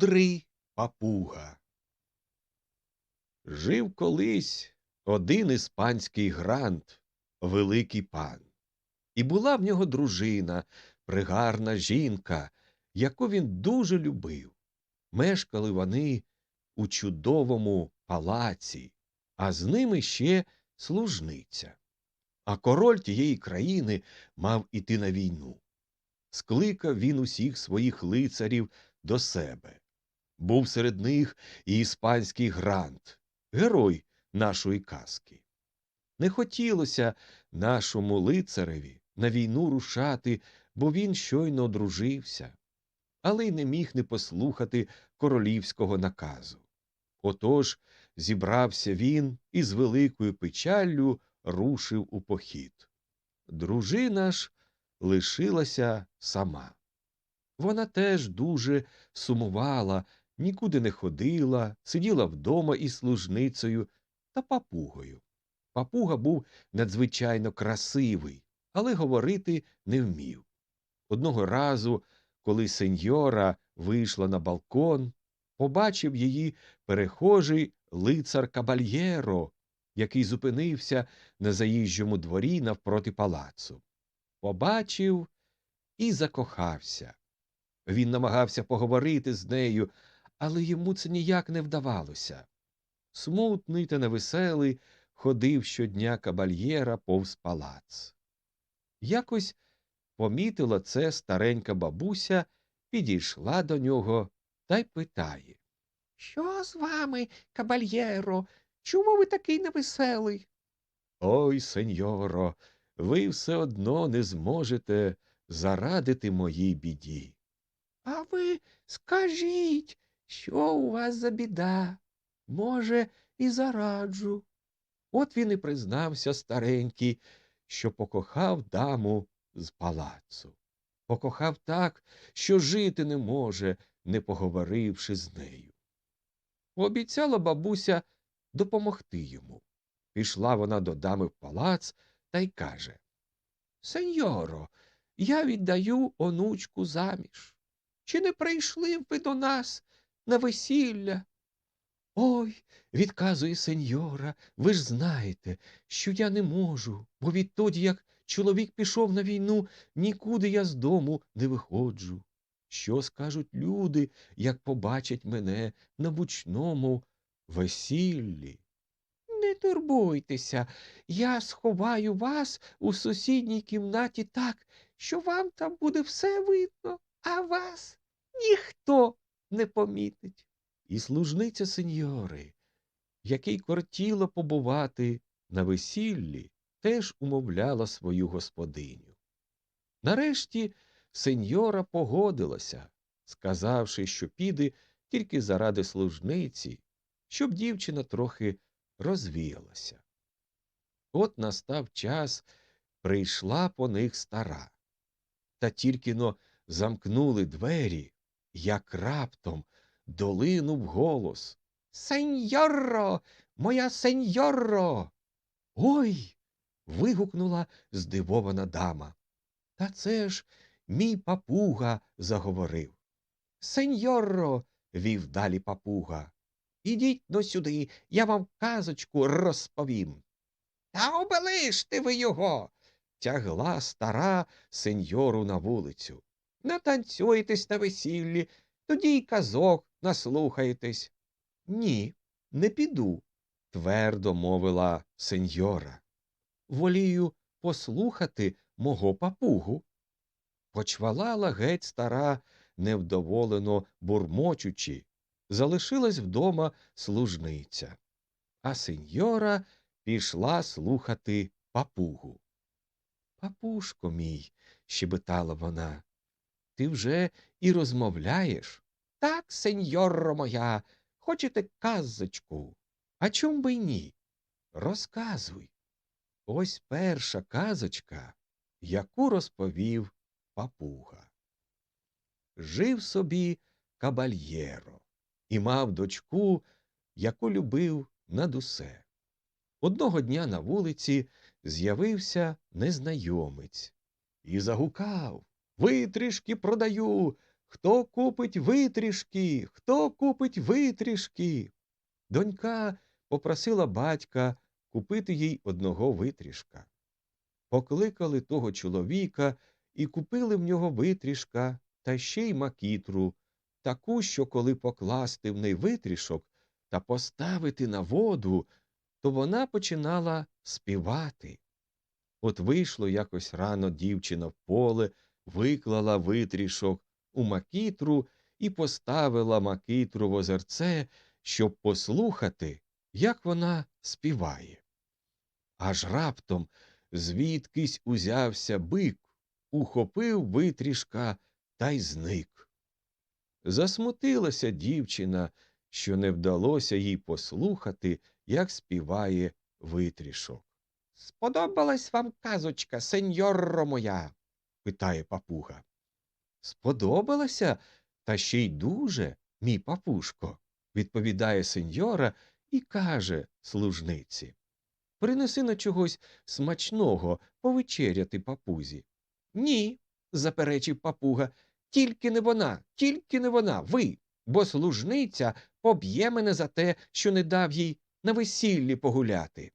Мудрий папуга. Жив колись один іспанський грант, великий пан. І була в нього дружина, пригарна жінка, яку він дуже любив. Мешкали вони у чудовому палаці, а з ними ще служниця. А король тієї країни мав іти на війну. Скликав він усіх своїх лицарів до себе. Був серед них і іспанський грант, герой нашої казки. Не хотілося нашому лицареві на війну рушати, бо він щойно одружився, але й не міг не послухати королівського наказу. Отож зібрався він і з великою печаллю рушив у похід. Дружина ж лишилася сама. Вона теж дуже сумувала, нікуди не ходила, сиділа вдома із служницею та папугою. Папуга був надзвичайно красивий, але говорити не вмів. Одного разу, коли сеньора вийшла на балкон, побачив її перехожий лицар Кабальєро, який зупинився на заїжджому дворі навпроти палацу. Побачив і закохався. Він намагався поговорити з нею, але йому це ніяк не вдавалося. Смутний та невеселий ходив щодня кабальєра повз палац. Якось помітила це старенька бабуся, підійшла до нього та й питає Що з вами, кабальєро? Чому ви такий невеселий? Ой, сеньоро, ви все одно не зможете зарадити моїй біді. А ви скажіть, що у вас за біда? Може, і зараджу. От він і признався старенький, що покохав даму з палацу. Покохав так, що жити не може, не поговоривши з нею. Пообіцяла бабуся допомогти йому. Пішла вона до дами в палац та й каже Сеньоро, я віддаю онучку заміж. Чи не прийшли б ви до нас на весілля? Ой, відказує сеньора, ви ж знаєте, що я не можу, бо відтоді, як чоловік пішов на війну, нікуди я з дому не виходжу. Що скажуть люди, як побачать мене на бучному весіллі? Не турбуйтеся, я сховаю вас у сусідній кімнаті так, що вам там буде все видно, а вас ніхто не помітить. І служниця сеньори, який кортіло побувати на весіллі, теж умовляла свою господиню. Нарешті сеньора погодилася, сказавши, що піде тільки заради служниці, щоб дівчина трохи розвіялася. От настав час, прийшла по них стара. Та тільки но замкнули двері, як раптом долинув голос. Сеньоро, моя сеньоро. Ой. вигукнула здивована дама. Та це ж мій папуга заговорив. Сеньоро, вів далі папуга. ідіть но сюди, я вам казочку розповім. Та обелиште ви його. Тягла стара сеньору на вулицю. Натанцюєтесь на весіллі, тоді й казок наслухаєтесь. Ні, не піду, твердо мовила сеньора. Волію послухати мого папугу. Почвалала геть стара, невдоволено бурмочучи, залишилась вдома служниця, а сеньора пішла слухати папугу. Папушко мій, щебетала вона, ти вже і розмовляєш? Так, сеньоро моя, хочете казочку? А чом би ні? Розказуй. Ось перша казочка, яку розповів папуга. Жив собі кабальєро і мав дочку, яку любив над усе. Одного дня на вулиці з'явився незнайомець і загукав Витрішки продаю. Хто купить витрішки? Хто купить витрішки? Донька попросила батька купити їй одного витрішка. Покликали того чоловіка і купили в нього витрішка та ще й макітру, таку, що коли покласти в неї витрішок та поставити на воду, то вона починала співати. От вийшло якось рано дівчина в поле, виклала витрішок у макітру і поставила макітру в озерце, щоб послухати, як вона співає. Аж раптом звідкись узявся бик, ухопив витрішка та й зник. Засмутилася дівчина, що не вдалося їй послухати, як співає витрішок. Сподобалась вам казочка, сеньорро моя? Питає папуга. Сподобалася, та ще й дуже, мій папушко, відповідає сеньора і каже служниці. Принеси на чогось смачного повечеряти папузі. Ні, заперечив папуга. Тільки не вона, тільки не вона, ви, бо служниця поб'є мене за те, що не дав їй на весіллі погуляти.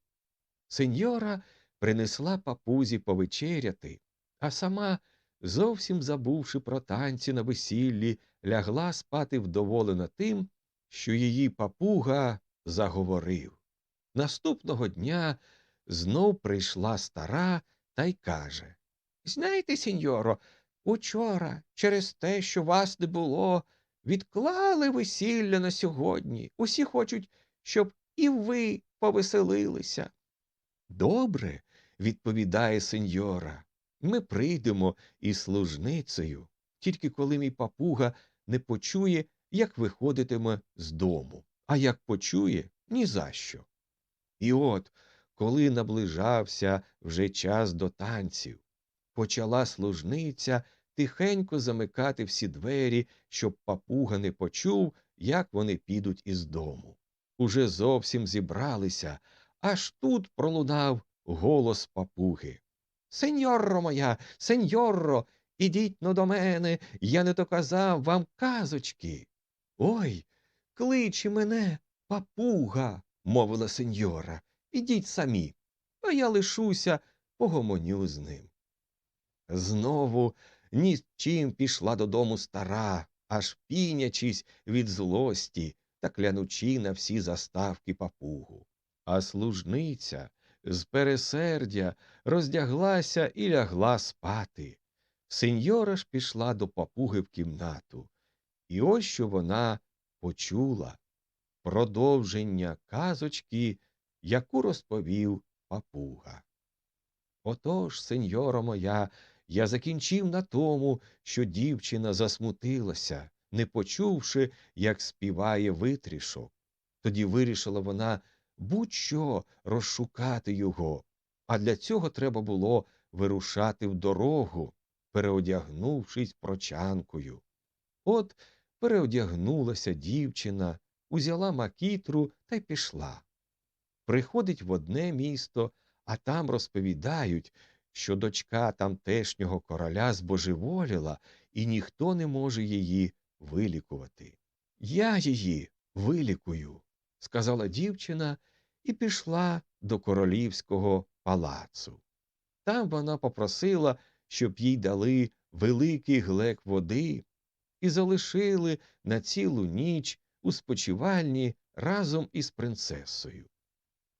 Сеньора принесла папузі повечеряти, а сама, зовсім забувши про танці на весіллі, лягла спати вдоволена тим, що її папуга заговорив. Наступного дня знов прийшла стара та й каже Знаєте, сеньоро, учора, через те, що вас не було, відклали весілля на сьогодні. Усі хочуть, щоб і ви повеселилися. Добре, відповідає сеньора. Ми прийдемо із служницею, тільки коли мій папуга не почує, як виходитиме з дому, а як почує ні за що. І от, коли наближався вже час до танців, почала служниця тихенько замикати всі двері, щоб папуга не почув, як вони підуть із дому. Уже зовсім зібралися, аж тут пролунав голос папуги. Сеньорро моя, сеньорро, ідіть но до мене, я не доказав вам казочки. Ой, кличе мене папуга, мовила сеньора. Ідіть самі, а я лишуся, погомоню з ним. Знову ні з чим пішла додому стара, аж пінячись від злості та клянучи на всі заставки папугу. А служниця з пересердя роздяглася і лягла спати. Сеньора ж пішла до папуги в кімнату. І ось що вона почула продовження казочки, яку розповів папуга. Отож, сеньора моя, я закінчив на тому, що дівчина засмутилася, не почувши, як співає витрішок. Тоді вирішила вона будь-що розшукати його, а для цього треба було вирушати в дорогу, переодягнувшись прочанкою. От переодягнулася дівчина, узяла макітру та й пішла. Приходить в одне місто, а там розповідають, що дочка тамтешнього короля збожеволіла, і ніхто не може її вилікувати. Я її вилікую, сказала дівчина і пішла до королівського палацу. Там вона попросила, щоб їй дали великий глек води і залишили на цілу ніч у спочивальні разом із принцесою.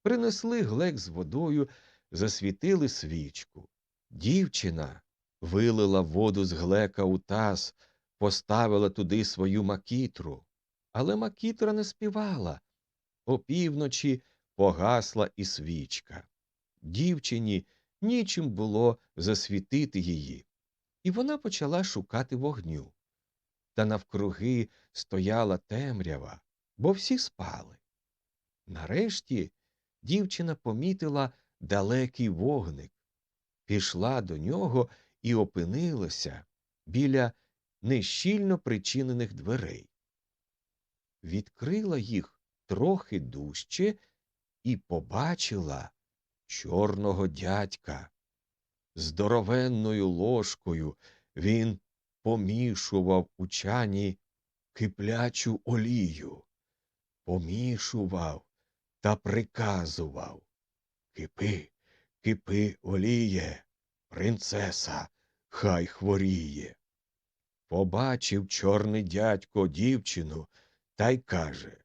Принесли глек з водою, засвітили свічку. Дівчина вилила воду з глека у таз, поставила туди свою макітру, але макітра не співала. Опівночі погасла і свічка. Дівчині нічим було засвітити її, і вона почала шукати вогню. Та навкруги стояла темрява, бо всі спали. Нарешті дівчина помітила далекий вогник, пішла до нього і опинилася біля нещільно причинених дверей. Відкрила їх трохи дужче і побачила чорного дядька. Здоровенною ложкою він помішував у чані киплячу олію, помішував та приказував Кипи, кипи, оліє, принцеса, хай хворіє. Побачив чорний дядько дівчину та й каже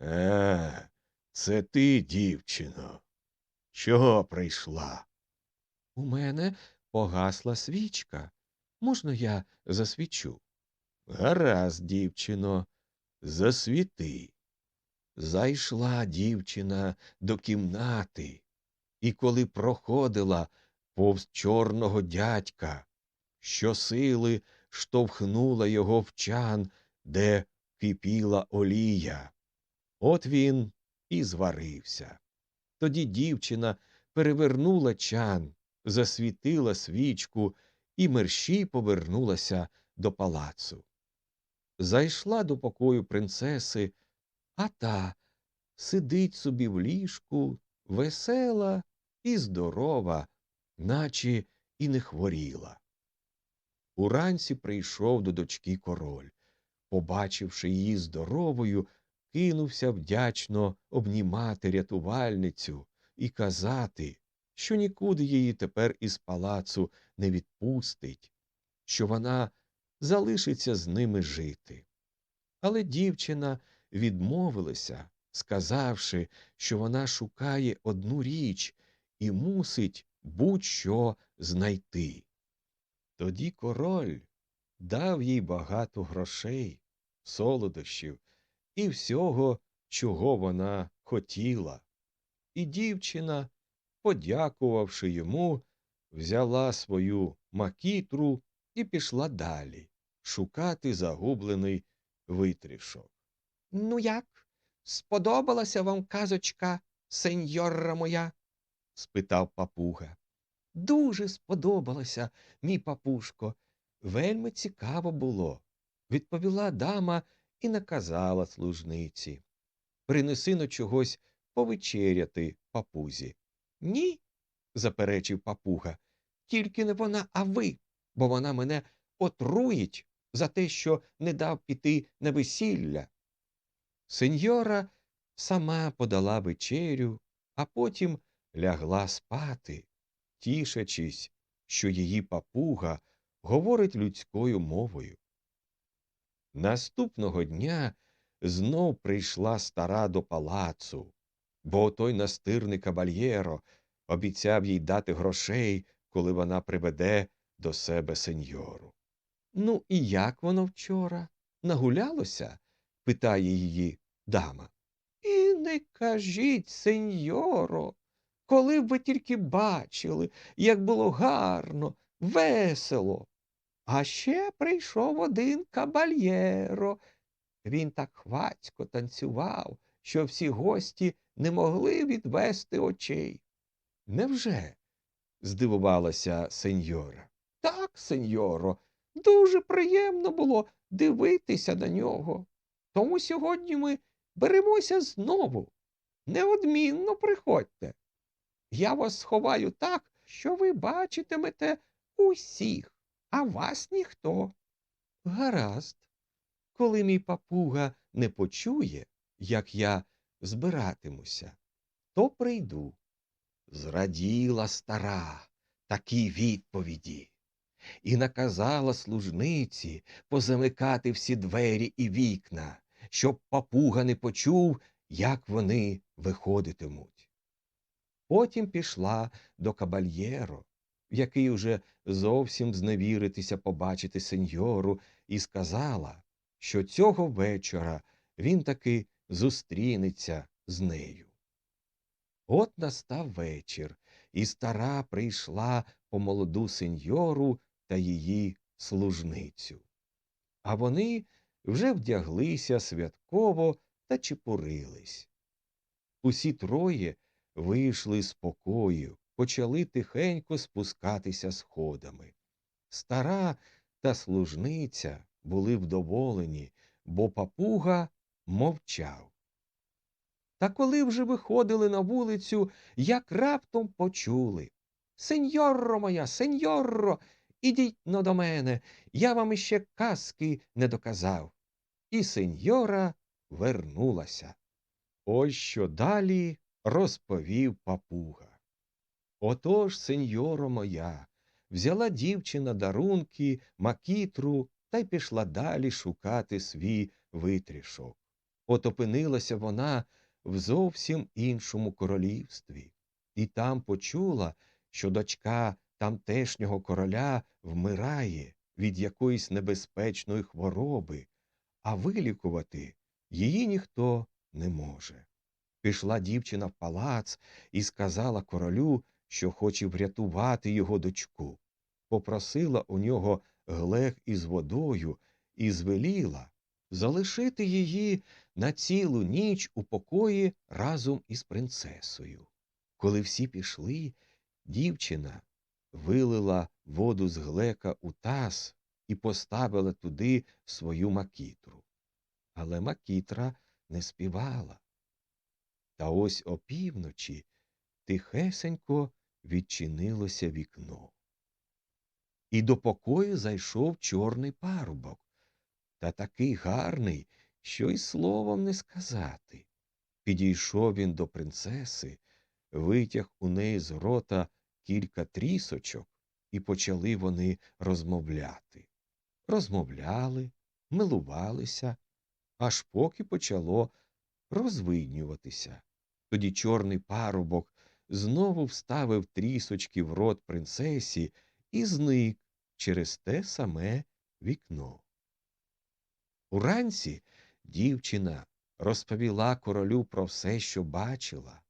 Е, це ти, дівчино. Чого прийшла? У мене погасла свічка. Можна я засвічу? Гаразд, дівчино, засвіти. Зайшла дівчина до кімнати, і коли проходила повз чорного дядька, щосили штовхнула його в чан, де кипіла олія. От він і зварився. Тоді дівчина перевернула чан, засвітила свічку і мерщій повернулася до палацу. Зайшла до покою принцеси, а та сидить собі в ліжку, весела і здорова, наче і не хворіла. Уранці прийшов до дочки король. Побачивши її здоровою, кинувся вдячно обнімати рятувальницю і казати, що нікуди її тепер із палацу не відпустить, що вона залишиться з ними жити. Але дівчина відмовилася, сказавши, що вона шукає одну річ і мусить будь-що знайти. Тоді король дав їй багато грошей, солодощів і всього, чого вона хотіла. І дівчина, подякувавши йому, взяла свою макітру і пішла далі шукати загублений витрішок. Ну як? Сподобалася вам казочка, сеньорра моя? спитав папуга. Дуже сподобалося, мій папушко. Вельми цікаво було, відповіла дама і наказала служниці. Принеси но чогось повечеряти папузі. Ні, заперечив папуга. Тільки не вона, а ви, бо вона мене отруїть за те, що не дав піти на весілля. Сеньора сама подала вечерю, а потім лягла спати, тішачись, що її папуга говорить людською мовою. Наступного дня знов прийшла стара до палацу, бо той настирний кабальєро обіцяв їй дати грошей, коли вона приведе до себе сеньору. Ну, і як воно вчора? Нагулялося? питає її дама. І не кажіть, сеньоро, коли б ви тільки бачили, як було гарно, весело. А ще прийшов один кабальєро. Він так хвацько танцював, що всі гості не могли відвести очей. Невже? здивувалася сеньора. Так, сеньоро, дуже приємно було дивитися на нього. Тому сьогодні ми беремося знову. Неодмінно приходьте. Я вас сховаю так, що ви бачитимете усіх, а вас ніхто. Гаразд. Коли мій папуга не почує, як я збиратимуся, то прийду. Зраділа стара такій відповіді і наказала служниці позамикати всі двері і вікна, щоб папуга не почув, як вони виходитимуть. Потім пішла до кабальєро, який уже зовсім зневіритися побачити сеньору, і сказала, що цього вечора він таки зустрінеться з нею. От настав вечір, і стара прийшла по молоду сеньору та її служницю. А вони вже вдяглися святково та чепурились. Усі троє вийшли з покою, почали тихенько спускатися сходами. Стара та служниця були вдоволені, бо папуга мовчав. Та коли вже виходили на вулицю, як раптом почули Сеньорро моя, сеньорро, Ідіть но до мене, я вам іще казки не доказав. І сеньора вернулася. Ось що далі розповів папуга. Отож, сеньоро моя, взяла дівчина дарунки, макітру та й пішла далі шукати свій витрішок. От опинилася вона в зовсім іншому королівстві, і там почула, що дочка тамтешнього короля вмирає від якоїсь небезпечної хвороби, а вилікувати її ніхто не може. Пішла дівчина в палац і сказала королю, що хоче врятувати його дочку. Попросила у нього глек із водою і звеліла залишити її на цілу ніч у покої разом із принцесою. Коли всі пішли, дівчина вилила воду з глека у таз і поставила туди свою макітру. Але макітра не співала. Та ось опівночі тихесенько відчинилося вікно. І до покою зайшов чорний парубок, та такий гарний, що й словом не сказати. Підійшов він до принцеси, витяг у неї з рота кілька трісочок, і почали вони розмовляти. Розмовляли, милувалися, аж поки почало розвиднюватися. Тоді чорний парубок знову вставив трісочки в рот принцесі і зник через те саме вікно. Уранці дівчина розповіла королю про все, що бачила,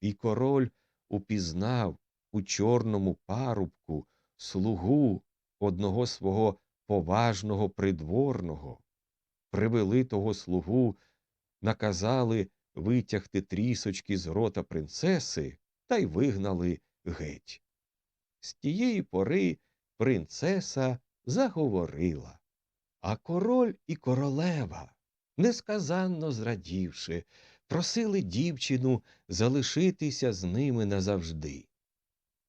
і король упізнав у чорному парубку слугу одного свого поважного придворного. Привели того слугу, наказали витягти трісочки з рота принцеси та й вигнали геть. З тієї пори принцеса заговорила, а король і королева, несказанно зрадівши, просили дівчину залишитися з ними назавжди.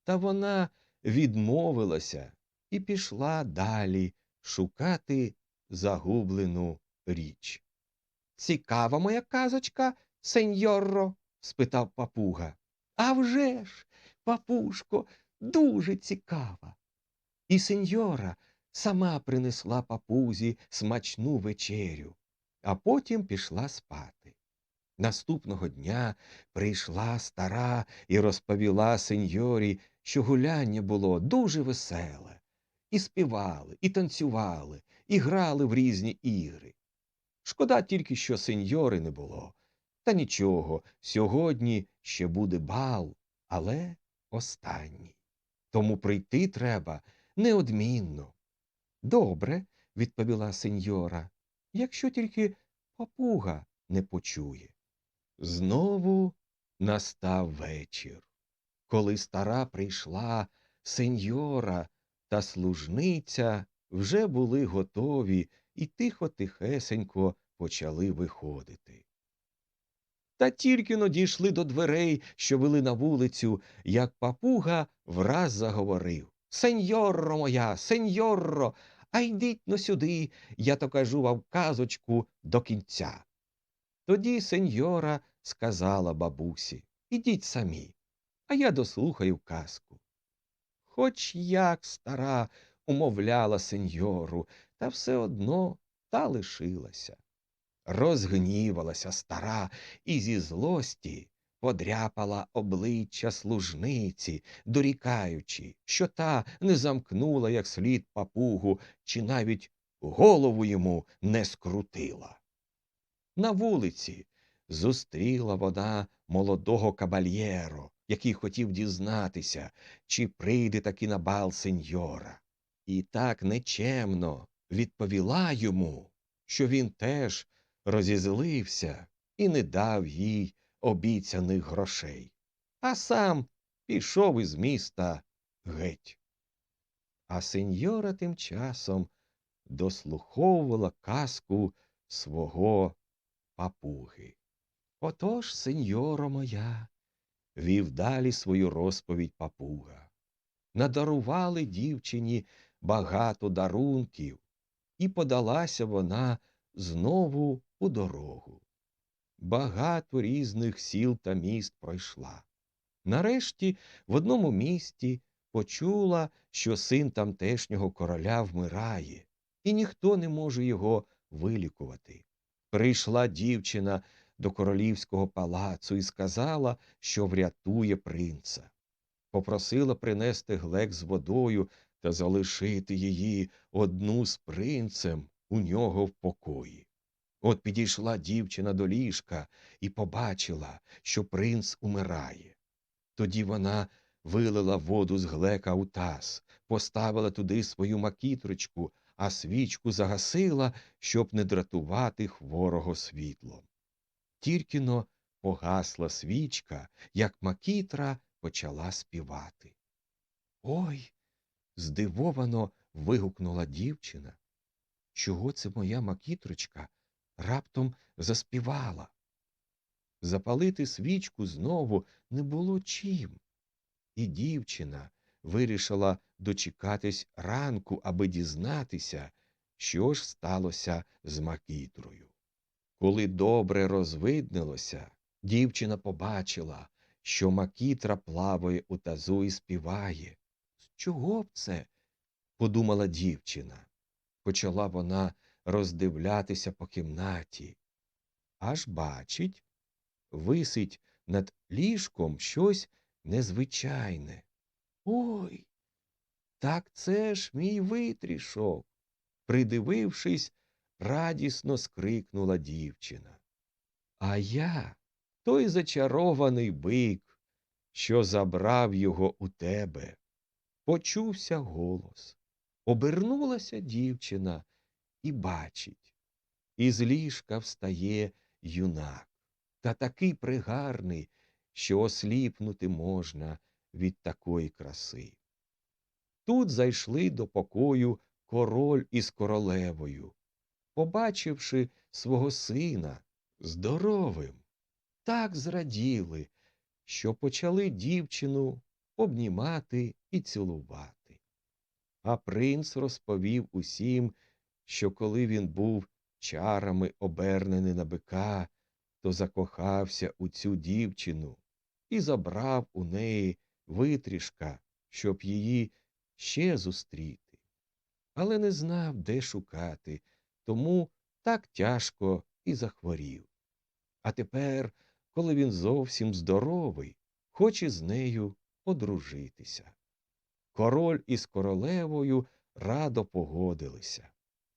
Та вона відмовилася і пішла далі шукати загублену річ. Цікава моя казочка, сеньорро? спитав папуга. «А вже ж, папушко, дуже цікава. І сеньора сама принесла папузі смачну вечерю, а потім пішла спати. Наступного дня прийшла стара і розповіла сеньорі, що гуляння було дуже веселе. І співали, і танцювали, і грали в різні ігри. Шкода тільки, що сеньори не було. Та нічого, сьогодні ще буде бал, але останній. Тому прийти треба неодмінно. Добре, відповіла сеньора, якщо тільки папуга не почує. Знову настав вечір. Коли стара прийшла, сеньора та служниця вже були готові і тихо-тихесенько почали виходити. Та тільки но дійшли до дверей, що вели на вулицю, як папуга враз заговорив Сеньорро моя, сеньорро, а йдіть но сюди, я то кажу вам казочку до кінця. Тоді сеньора сказала бабусі Ідіть самі, а я дослухаю казку. Хоч як стара умовляла сеньору, та все одно та лишилася. Розгнівалася стара і зі злості подряпала обличчя служниці, дорікаючи, що та не замкнула як слід папугу, чи навіть голову йому не скрутила. На вулиці зустріла вона молодого кабальєро, який хотів дізнатися, чи прийде таки на бал сеньора. І так нечемно відповіла йому, що він теж розізлився і не дав їй обіцяних грошей, а сам пішов із міста геть. А сеньора тим часом дослуховувала казку свого папуги. Отож, сеньоро моя, вів далі свою розповідь папуга. Надарували дівчині багато дарунків, і подалася вона знову у дорогу. Багато різних сіл та міст пройшла. Нарешті в одному місті почула, що син тамтешнього короля вмирає, і ніхто не може його вилікувати. Прийшла дівчина до королівського палацу і сказала, що врятує принца. Попросила принести глек з водою та залишити її одну з принцем у нього в покої. От підійшла дівчина до ліжка і побачила, що принц умирає. Тоді вона вилила воду з глека у таз, поставила туди свою макітрочку, а свічку загасила, щоб не дратувати хворого світлом. Тільки-но погасла свічка, як макітра почала співати. Ой. здивовано вигукнула дівчина. Чого це моя макітрочка раптом заспівала? Запалити свічку знову не було чим. І дівчина вирішила дочекатись ранку, аби дізнатися, що ж сталося з макітрою. Коли добре розвиднилося, дівчина побачила, що макітра плаває у тазу і співає. З чого б це? подумала дівчина. Почала вона роздивлятися по кімнаті. Аж бачить, висить над ліжком щось незвичайне. Ой, так це ж мій витрішок. Придивившись, радісно скрикнула дівчина. А я той зачарований бик, що забрав його у тебе. Почувся голос. Обернулася дівчина і бачить. Із ліжка встає юнак, та такий пригарний, що осліпнути можна від такої краси. Тут зайшли до покою король із королевою, побачивши свого сина здоровим, так зраділи, що почали дівчину обнімати і цілувати. А принц розповів усім, що коли він був чарами обернений на бика, то закохався у цю дівчину і забрав у неї витрішка, щоб її ще зустріти. Але не знав, де шукати, тому так тяжко і захворів. А тепер, коли він зовсім здоровий, хоче з нею одружитися. Король із королевою радо погодилися.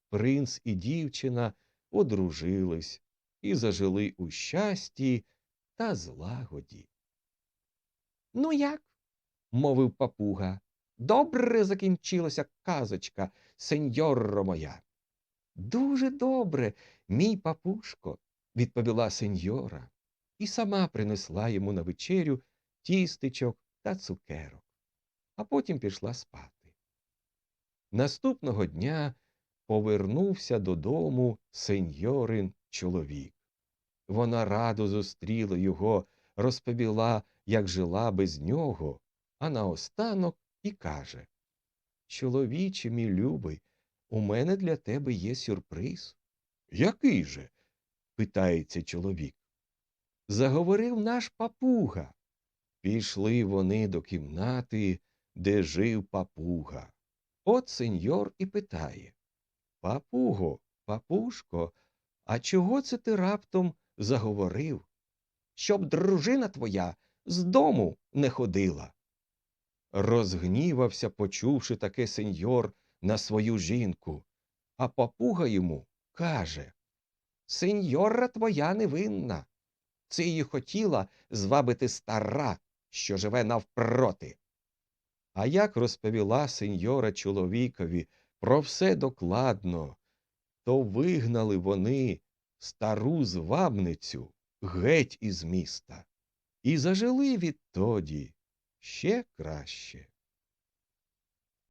Принц і дівчина одружились і зажили у щасті та злагоді. Ну як? мовив папуга. Добре закінчилася казочка, сеньоро моя. Дуже добре, мій папушко, відповіла сеньора, і сама принесла йому на вечерю тістечок та цукерок, а потім пішла спати. Наступного дня повернувся додому сеньорин чоловік. Вона радо зустріла його, розповіла, як жила без нього, а наостанок і каже Чоловіче, мій любий, у мене для тебе є сюрприз. Який же? питається чоловік. Заговорив наш папуга. Пішли вони до кімнати, де жив папуга. От сеньор і питає Папуго, папушко, а чого це ти раптом заговорив? Щоб дружина твоя з дому не ходила. Розгнівався, почувши таке сеньор на свою жінку, а папуга йому каже Сеньора твоя невинна. Це її хотіла звабити стара, що живе навпроти. А як розповіла сеньора чоловікові про все докладно, то вигнали вони стару звабницю геть із міста і зажили відтоді ще краще.